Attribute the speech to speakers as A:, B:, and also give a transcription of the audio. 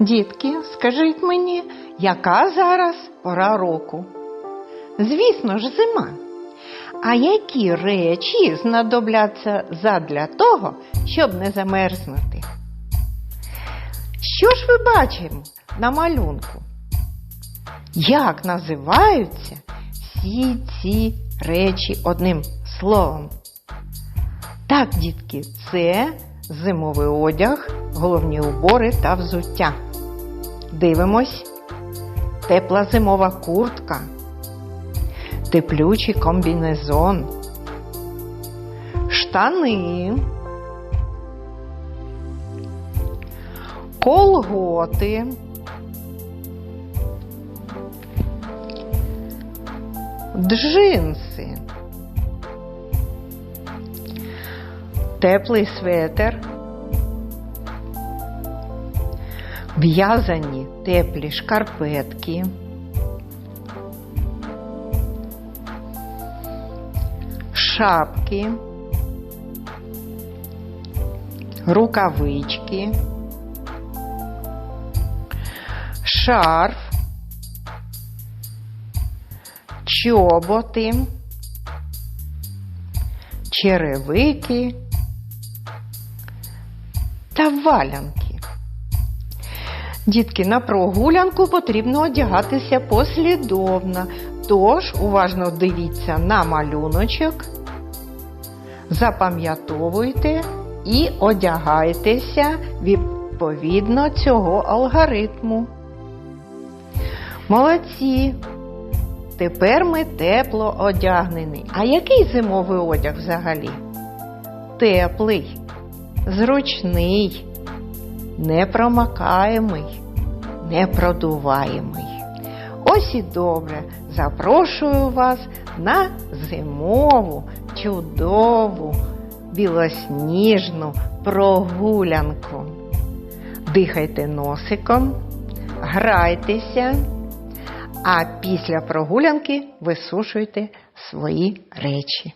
A: Дітки, скажіть мені, яка зараз пора року? Звісно ж, зима. А які речі знадобляться задля того, щоб не замерзнути? Що ж ви бачимо на малюнку? Як називаються всі ці речі одним словом? Так, дітки, це зимовий одяг, головні убори та взуття. Дивимось. Тепла зимова куртка, теплючий комбінезон, штани, колготи, джинси, теплий светр, в'язані теплі шкарпетки, шапки, рукавички, шарф, чоботи, черевики та валянки. Дітки, на прогулянку потрібно одягатися послідовно, тож уважно дивіться на малюночок, запам'ятовуйте і одягайтеся відповідно цього алгоритму. Молодці! Тепер ми тепло одягнені. А який зимовий одяг взагалі? Теплий, зручний, непромакаємий, непродуваємий. Ось і добре. Запрошую вас на зимову, чудову, білосніжну прогулянку. Дихайте носиком, грайтеся, а після прогулянки висушуйте свої речі.